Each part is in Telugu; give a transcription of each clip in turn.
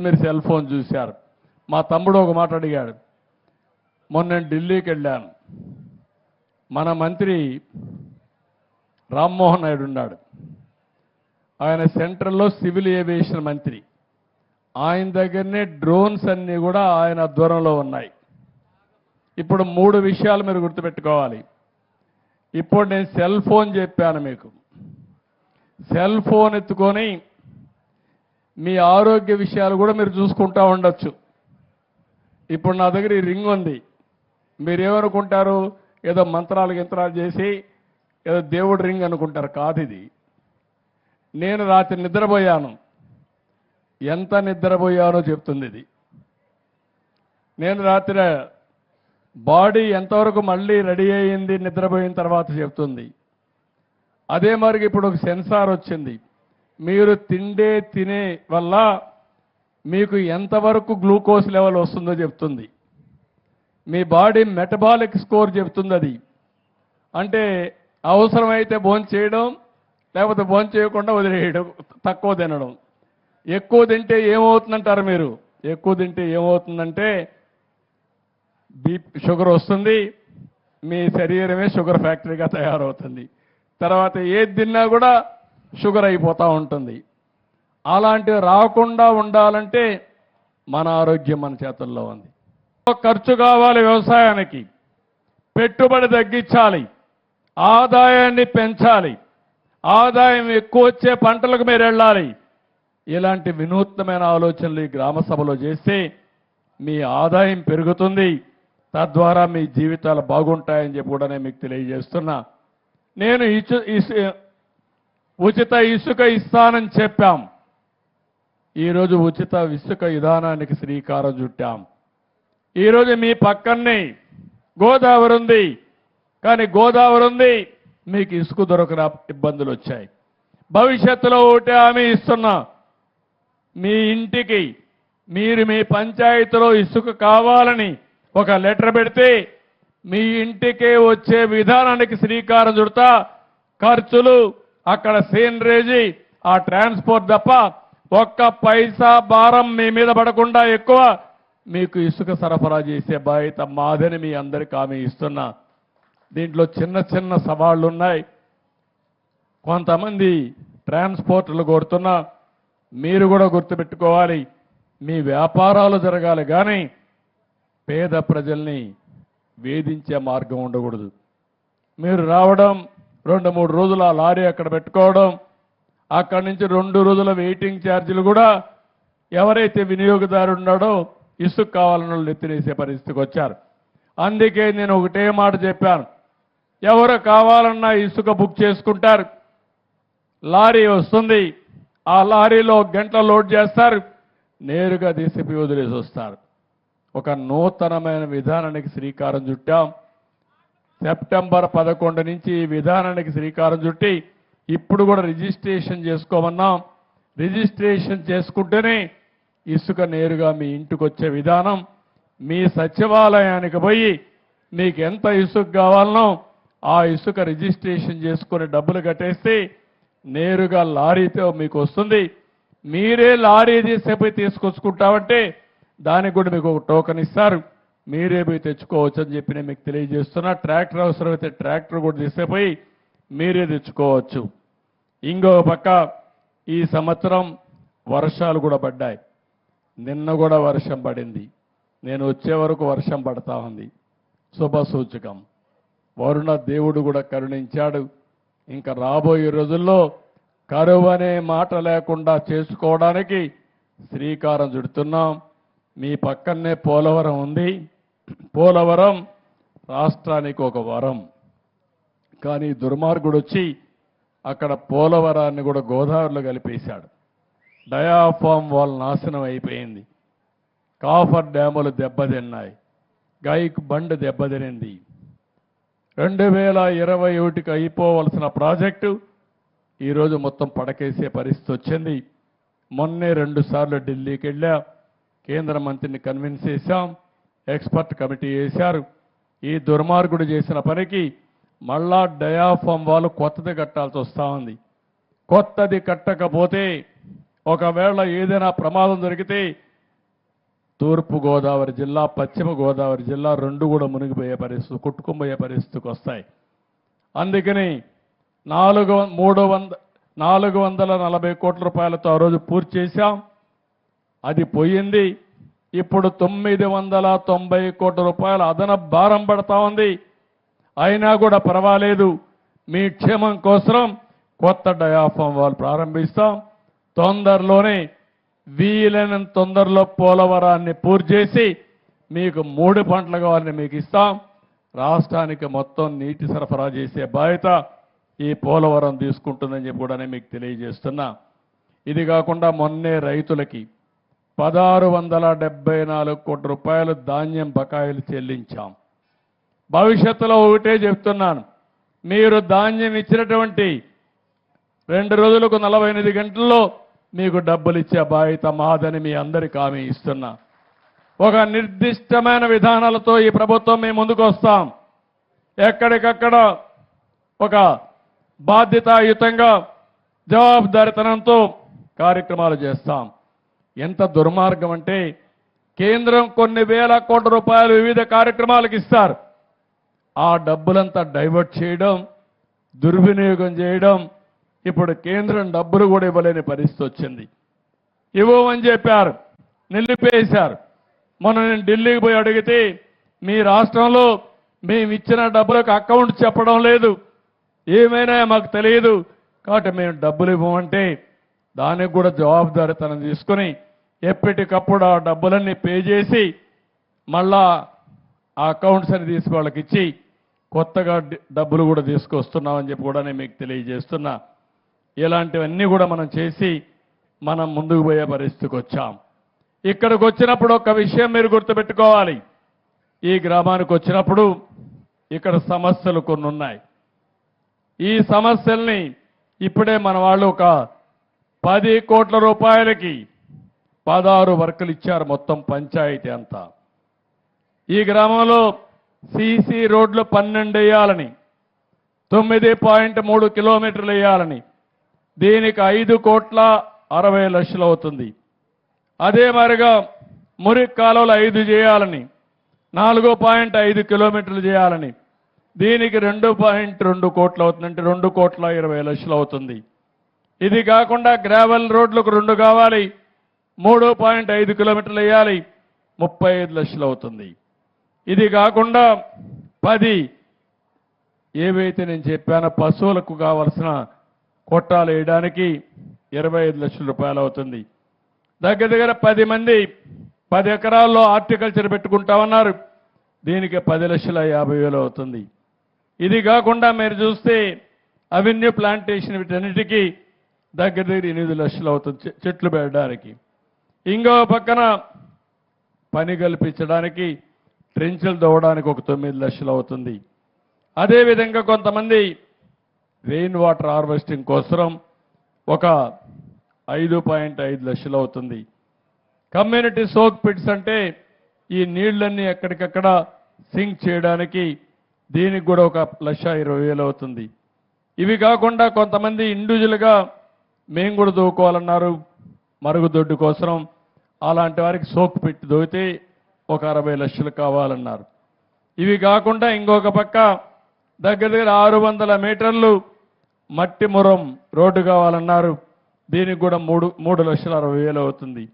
మీరు సెల్ ఫోన్ చూశారు. మా తమ్ముడు ఒక మాట అడిగాడు. మొన్న నేను ఢిల్లీకి వెళ్ళాను. మన మంత్రి రామ్మోహన్ నాయుడు ఉన్నాడు. ఆయన సెంట్రల్లో సివిల్ ఏవియేషన్ మంత్రి. ఆయన దగ్గరనే డ్రోన్స్ అన్నీ కూడా ఆయన దూరంలో ఉన్నాయి. ఇప్పుడు మూడు విషయాలు మీరు గుర్తుపెట్టుకోవాలి. ఇప్పుడు నేను సెల్ ఫోన్ చెప్పాను మీకు. సెల్ ఫోన్ ఎత్తుకొని మీ ఆరోగ్య విషయాలు కూడా మీరు చూసుకుంటా ఉండొచ్చు. ఇప్పుడు నా దగ్గర ఈ రింగ్ ఉంది. మీరేమనుకుంటారు? ఏదో మంత్రాలు గింత్రాలు చేసి ఏదో దేవుడు రింగ్ అనుకుంటారు. కాదు ఇది. నేను రాత్రి నిద్రపోయాను. ఎంత నిద్రపోయానో చెప్తుంది ఇది. నేను రాత్రి బాడీ ఎంతవరకు మళ్ళీ రెడీ అయ్యింది నిద్రపోయిన తర్వాత చెప్తుంది. అదే మరి ఇప్పుడు ఒక సెన్సార్ వచ్చింది. మీరు తిండే తినే వల్ల మీకు ఎంతవరకు గ్లూకోజ్ లెవెల్ వస్తుందో చెప్తుంది. మీ బాడీ మెటబాలిక్ స్కోర్ చెప్తుంది అది. అంటే అవసరమైతే భోజనం చేయడం లేకపోతే భోజనం చేయకుండా వదిలేయడం తక్కువ తినడం. ఎక్కువ తింటే ఏమవుతుందంటారు మీరు? ఎక్కువ తింటే ఏమవుతుందంటే బీ షుగర్ వస్తుంది మీ శరీరమే షుగర్ ఫ్యాక్టరీగా తయారవుతుంది. తర్వాత ఏది తిన్నా కూడా షుగర్ అయిపోతూ ఉంటుంది. అలాంటివి రాకుండా ఉండాలంటే మన ఆరోగ్యం మన చేతుల్లో ఉంది. ఖర్చు కావాలి వ్యవసాయానికి. పెట్టుబడి తగ్గించాలి. ఆదాయాన్ని పెంచాలి. ఆదాయం ఎక్కువ వచ్చే పంటలకు మీరు వెళ్ళాలి. ఇలాంటి వినూత్నమైన ఆలోచనలు ఈ గ్రామ సభలో చేస్తే మీ ఆదాయం పెరుగుతుంది. తద్వారా మీ జీవితాలు బాగుంటాయని చెప్పి కూడా నేను మీకు తెలియజేస్తున్నా. నేను ఈ ఉచిత ఇసుక ఇస్తానని చెప్పాం. ఈరోజు ఉచిత ఇసుక విధానానికి శ్రీకారం చుట్టాం. ఈరోజు మీ పక్కనే గోదావరి ఉంది. కానీ గోదావరి ఉంది మీకు ఇసుక దొరకన ఇబ్బందులు వచ్చాయి. భవిష్యత్తులో ఒకటి హామీ ఇస్తున్నా. మీ ఇంటికి మీరు మీ పంచాయతీలో ఇసుక కావాలని ఒక లెటర్ పెడితే మీ ఇంటికే వచ్చే విధానానికి శ్రీకారం చుడతా. ఖర్చులు అక్కడ సీనరేజీ ఆ ట్రాన్స్పోర్ట్ తప్ప ఒక్క పైసా భారం మీ మీద పడకుండా ఎక్కువ మీకు ఇసుక సరఫరా చేసే బాధ్యత మాదని మీ అందరికి ఆమె ఇస్తున్నా. దీంట్లో చిన్న చిన్న సవాళ్ళు ఉన్నాయి కొంతమంది ట్రాన్స్పోర్ట్లు కోరుతున్నా మీరు కూడా గుర్తుపెట్టుకోవాలి మీ వ్యాపారాలు జరగాలి కానీ పేద ప్రజల్ని వేధించే మార్గం ఉండకూడదు. మీరు రావడం రెండు మూడు రోజులు ఆ లారీ అక్కడ పెట్టుకోవడం అక్కడి నుంచి రెండు రోజుల వెయిటింగ్ ఛార్జీలు కూడా ఎవరైతే వినియోగదారు ఉన్నాడో ఇసుక కావాలని వాళ్ళు పరిస్థితికి వచ్చారు. అందుకే నేను ఒకటే మాట చెప్పాను. ఎవరు కావాలన్నా ఇసుక బుక్ చేసుకుంటారు. లారీ వస్తుంది. ఆ లారీలో గంటల లోడ్ చేస్తారు. నేరుగా తీసిపి వదిలేసి వస్తారు. ఒక నూతనమైన విధానానికి శ్రీకారం చుట్టాం. సెప్టెంబర్ పదకొండు నుంచి ఈ విధానానికి శ్రీకారం చుట్టి ఇప్పుడు కూడా రిజిస్ట్రేషన్ చేసుకోమన్నాం. రిజిస్ట్రేషన్ చేసుకుంటేనే ఇసుక నేరుగా మీ ఇంటికి వచ్చే విధానం. మీ సచివాలయానికి పోయి మీకు ఎంత ఇసుక కావాలనో ఆ ఇసుక రిజిస్ట్రేషన్ చేసుకుని డబ్బులు కట్టేస్తే నేరుగా లారీతో మీకు వస్తుంది. మీరే లారీ తీసేపోయి తీసుకొచ్చుకుంటామంటే దానికి కూడా మీకు ఒక టోకెన్ ఇస్తారు. మీరే పోయి తెచ్చుకోవచ్చు అని చెప్పి నేను మీకు తెలియజేస్తున్నా. ట్రాక్టర్ అవసరమైతే ట్రాక్టర్ కూడా తీసేపోయి మీరే తెచ్చుకోవచ్చు. ఇంకో పక్క ఈ సంవత్సరం వర్షాలు కూడా పడ్డాయి. నిన్న కూడా వర్షం పడింది. నేను వచ్చే వరకు వర్షం పడతా ఉంది. శుభ సూచకం. వరుణ దేవుడు కూడా కరుణించాడు. ఇంకా రాబోయే రోజుల్లో కరువు అనే మాట లేకుండా చేసుకోవడానికి శ్రీకారం చుడుతున్నాం. మీ పక్కనే పోలవరం ఉంది. పోలవరం రాష్ట్రానికి ఒక వరం. కానీ దుర్మార్గుడు వచ్చి అక్కడ పోలవరాన్ని కూడా గోదావరిలో కలిపేశాడు. డయాఫామ్ వాల్ నాశనం అయిపోయింది. కాఫర్ డ్యాములు దెబ్బతిన్నాయి. గైక్ బండ్ దెబ్బతినింది. రెండు వేల ఇరవై ఒకటికి అయిపోవలసిన ప్రాజెక్టు ఈరోజు మొత్తం పడకేసే పరిస్థితి వచ్చింది. మొన్నే రెండుసార్లు ఢిల్లీకి వెళ్ళా కేంద్ర మంత్రిని కన్విన్స్ చేశాం. ఎక్స్పర్ట్ కమిటీ వేశారు. ఈ దుర్మార్గుడు చేసిన పనికి మళ్ళా డయాఫామ్ వాళ్ళు కొత్తది కట్టాల్సి వస్తూ ఉంది. కొత్తది కట్టకపోతే ఒకవేళ ఏదైనా ప్రమాదం జరిగితే తూర్పుగోదావరి జిల్లా పశ్చిమ గోదావరి జిల్లా రెండు కూడా మునిగిపోయే పరిస్థితి కొట్టుకుపోయే పరిస్థితికి వస్తాయి. అందుకని నాలుగు వం- మూడు వంద నాలుగు వందల నలభై కోట్ల రూపాయలతో ఆ రోజు పూర్తి చేశాం. అది పోయింది. ఇప్పుడు తొమ్మిది వందల తొంభై కోట్ల రూపాయల అదన భారం పడతా ఉంది. అయినా కూడా పర్వాలేదు. మీ క్షేమం కోసం కొత్త డయాఫామ్ వాళ్ళు ప్రారంభిస్తాం. తొందరలోనే వీలైన తొందరలో పోలవరాన్ని పూర్తి చేసి మీకు మూడు పంటలు కావాలని మీకు ఇస్తాం. రాష్ట్రానికి మొత్తం నీటి సరఫరా చేసే బాధ్యత ఈ పోలవరం తీసుకుంటుందని చెప్పి కూడా మీకు తెలియజేస్తున్నా. ఇది కాకుండా మొన్నే రైతులకి పదహారు వందల డెబ్బై నాలుగు కోట్ల రూపాయలు ధాన్యం బకాయిలు చెల్లించాం. భవిష్యత్తులో ఒకటే చెప్తున్నాను. మీరు ధాన్యం ఇచ్చినటువంటి రెండు రోజులకు నలభై ఎనిమిది గంటల్లో మీకు డబ్బులు ఇచ్చే బాధ్యత మాదని మీ అందరికి హామీ ఇస్తున్నా. ఒక నిర్దిష్టమైన విధానాలతో ఈ ప్రభుత్వం మేము ముందుకు వస్తాం. ఎక్కడికక్కడ ఒక బాధ్యతాయుతంగా జవాబుదారితనంతో కార్యక్రమాలు చేస్తాం. ఎంత దుర్మార్గం అంటే కేంద్రం కొన్ని వేల కోట్ల రూపాయలు వివిధ కార్యక్రమాలకు ఇస్తారు. ఆ డబ్బులంతా డైవర్ట్ చేయడం దుర్వినియోగం చేయడం ఇప్పుడు కేంద్రం డబ్బులు కూడా ఇవ్వలేని పరిస్థితి వచ్చింది. ఇవ్వమని చెప్పారు నిలిపేశారు. మొన్న నేను ఢిల్లీకి పోయి అడిగితే మీ రాష్ట్రంలో మేము ఇచ్చిన డబ్బులకు అకౌంట్ చెప్పడం లేదు. ఏమైనా మాకు తెలియదు. కాబట్టి మేము డబ్బులు ఇవ్వమంటే దానికి కూడా జవాబుదారితనం తీసుకుని ఎప్పటికప్పుడు ఆ డబ్బులన్నీ పే చేసి మళ్ళా ఆ అకౌంట్స్ అని తీసి వాళ్ళకి ఇచ్చి కొత్తగా డబ్బులు కూడా తీసుకొస్తున్నామని చెప్పి కూడా నేను మీకు తెలియజేస్తున్నా. ఇలాంటివన్నీ కూడా మనం చేసి మనం ముందుకు పోయే పరిస్థితికి వచ్చాం. ఇక్కడికి వచ్చినప్పుడు ఒక విషయం మీరు గుర్తుపెట్టుకోవాలి. ఈ గ్రామానికి వచ్చినప్పుడు ఇక్కడ సమస్యలు కొన్ని ఉన్నాయి. ఈ సమస్యల్ని ఇప్పుడే మన వాళ్ళు ఒక పది కోట్ల రూపాయలకి పదహారు వర్కులు ఇచ్చారు మొత్తం పంచాయతీ అంతా. ఈ గ్రామంలో సీసీ రోడ్లు పన్నెండు వేయాలని తొమ్మిది పాయింట్ మూడు కిలోమీటర్లు వేయాలని దీనికి ఐదు కోట్ల అరవై లక్షలు అవుతుంది. అదే మరిగా మురికి కాలువలు ఐదు చేయాలని నాలుగు పాయింట్ ఐదు కిలోమీటర్లు చేయాలని దీనికి రెండు పాయింట్ రెండు కోట్లు అవుతుందంటే రెండు కోట్ల ఇరవై లక్షలు అవుతుంది. ఇది కాకుండా గ్రావెల్ రోడ్లకు రెండు కావాలి మూడు పాయింట్ ఐదు కిలోమీటర్లు వేయాలి. ముప్పై ఐదు లక్షలు అవుతుంది. ఇది కాకుండా పది. ఏవైతే నేను చెప్పానో పశువులకు కావలసిన కొట్టాలు వేయడానికి ఇరవై ఐదు లక్షల రూపాయలు అవుతుంది. దగ్గర దగ్గర పది మంది పది ఎకరాల్లో హార్టికల్చర్ పెట్టుకుంటామన్నారు దీనికి పది లక్షల యాభై వేలు అవుతుంది. ఇది కాకుండా మీరు చూస్తే అవెన్యూ ప్లాంటేషన్ వీటన్నిటికీ దగ్గర దగ్గర ఎనిమిది లక్షలు అవుతుంది చె- చెట్లు పెట్టడానికి ఇంకో పక్కన పని కల్పించడానికి ట్రెంచులు దవ్వడానికి ఒక తొమ్మిది లక్షలు అవుతుంది. అదేవిధంగా కొంతమంది రెయిన్ వాటర్ హార్వెస్టింగ్ కోసం ఒక ఐదు పాయింట్ ఐదు లక్షలు అవుతుంది. కమ్యూనిటీ సోక్ పిట్స్ అంటే ఈ నీళ్ళన్నీ ఎక్కడికక్కడ సింక్ చేయడానికి దీనికి కూడా ఒక లక్ష ఇరవై వేలు అవుతుంది. ఇవి కాకుండా కొంతమంది ఇండివిజువల్గా మేము కూడా దూకోవాలన్నారు మరుగుదొడ్డు కోసం అలాంటి వారికి సోకు పెట్టి దోగితే ఒక అరవై లక్షలు కావాలన్నారు. ఇవి కాకుండా ఇంకొక పక్క దగ్గర దగ్గర ఆరు వందల మీటర్లు మట్టి మురం రోడ్డు కావాలన్నారు. దీనికి కూడా మూడు మూడు లక్షల అరవై వేలు అవుతుంది.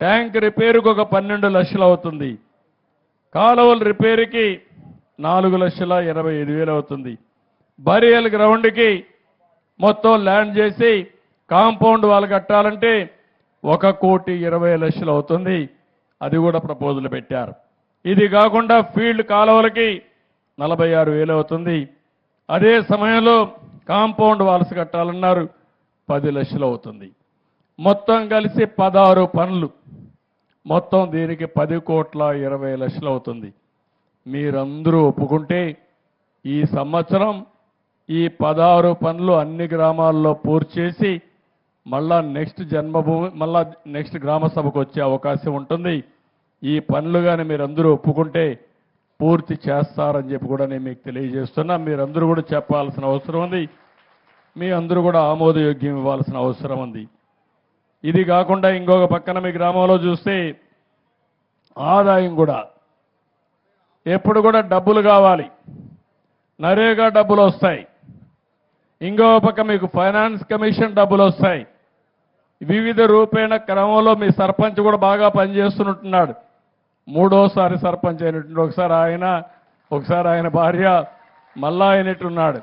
ట్యాంక్ రిపేరుకు ఒక పన్నెండు లక్షలు అవుతుంది. కాలువల రిపేరుకి నాలుగు లక్షల ఇరవై ఐదు వేలు అవుతుంది. బరియల్ గ్రౌండ్కి మొత్తం ల్యాండ్ చేసి కాంపౌండ్ వాళ్ళు కట్టాలంటే ఒక కోటి ఇరవై లక్షలు అవుతుంది. అది కూడా ప్రపోజల్ పెట్టారు. ఇది కాకుండా ఫీల్డ్ కాలువలకి నలభై ఆరు వేలు అవుతుంది. అదే సమయంలో కాంపౌండ్ వాల్స్ కట్టాలన్నారు. పది లక్షలు అవుతుంది. మొత్తం కలిసి పదహారు పనులు. మొత్తం దీనికి పది కోట్ల ఇరవై లక్షలు అవుతుంది. మీరందరూ ఒప్పుకుంటే ఈ సంవత్సరం ఈ పదహారు పనులు అన్ని గ్రామాల్లో పూర్తి చేసి మళ్ళా నెక్స్ట్ జన్మభూమి మళ్ళా నెక్స్ట్ గ్రామ సభకు వచ్చే అవకాశం ఉంటుంది. ఈ పనులు కానీ మీరందరూ ఒప్పుకుంటే పూర్తి చేస్తారని చెప్పి కూడా నేను మీకు తెలియజేస్తున్నా. మీరందరూ కూడా చెప్పాల్సిన అవసరం ఉంది. మీ అందరూ కూడా ఆమోదయోగ్యం ఇవ్వాల్సిన అవసరం ఉంది. ఇది కాకుండా ఇంకొక పక్కన మీ గ్రామంలో చూస్తే ఆదాయం కూడా. ఎప్పుడు కూడా డబ్బులు కావాలి. నరేగా డబ్బులు వస్తాయి. ఇంకో పక్క మీకు ఫైనాన్స్ కమిషన్ డబ్బులు వస్తాయి. వివిధ రూపేణ క్రమంలో మీ సర్పంచ్ కూడా బాగా పనిచేస్తున్నట్టున్నాడు. మూడోసారి సర్పంచ్ అయినట్టు ఒకసారి ఆయన ఒకసారి ఆయన భార్య మళ్ళా అయినట్టున్నాడు.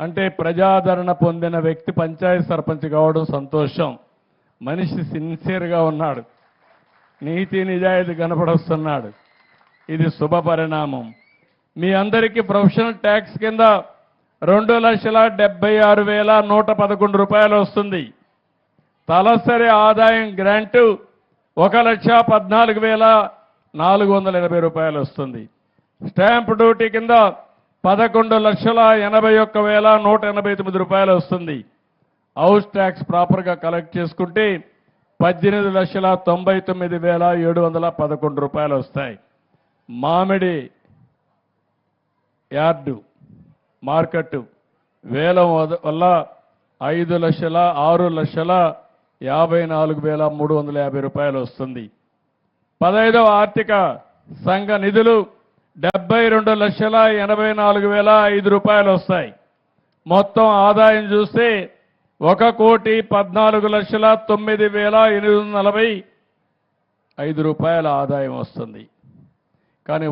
అంటే ప్రజాదరణ పొందిన వ్యక్తి పంచాయతీ సర్పంచ్ కావడం సంతోషం. మనిషి సిన్సియర్గా ఉన్నాడు. నీతి నిజాయితీ కనపడొస్తున్నాడు. ఇది శుభ పరిణామం. మీ అందరికీ ప్రొఫెషనల్ ట్యాక్స్ కింద రెండు లక్షల డెబ్బై ఆరు వేల నూట పదకొండు రూపాయలు వస్తుంది. తలసరి ఆదాయం గ్రాంటు ఒక లక్ష పద్నాలుగు వేల నాలుగు వందల ఎనభై రూపాయలు వస్తుంది. స్టాంప్ డ్యూటీ కింద పదకొండు లక్షల ఎనభై ఒక్క వేల నూట ఎనభై తొమ్మిది రూపాయలు వస్తుంది. హౌస్ ట్యాక్స్ ప్రాపర్గా కలెక్ట్ చేసుకుంటే పద్దెనిమిది లక్షల తొంభై తొమ్మిది వేల ఏడు వందల పదకొండు రూపాయలు వస్తాయి. మామిడి యార్డు మార్కెట్ వేలం వల్ల ఐదు లక్షల ఆరు లక్షల యాభై నాలుగు వేల మూడు వందల యాభై రూపాయలు వస్తుంది. పదహైదవ ఆర్థిక సంఘ నిధులు డెబ్బై రెండు లక్షల ఎనభై నాలుగు వేల ఐదు రూపాయలు వస్తాయి. మొత్తం ఆదాయం చూస్తే ఒక కోటి పద్నాలుగు లక్షల తొమ్మిది వేల ఎనిమిది వందల నలభై ఐదు రూపాయల ఆదాయం వస్తుంది. కానీ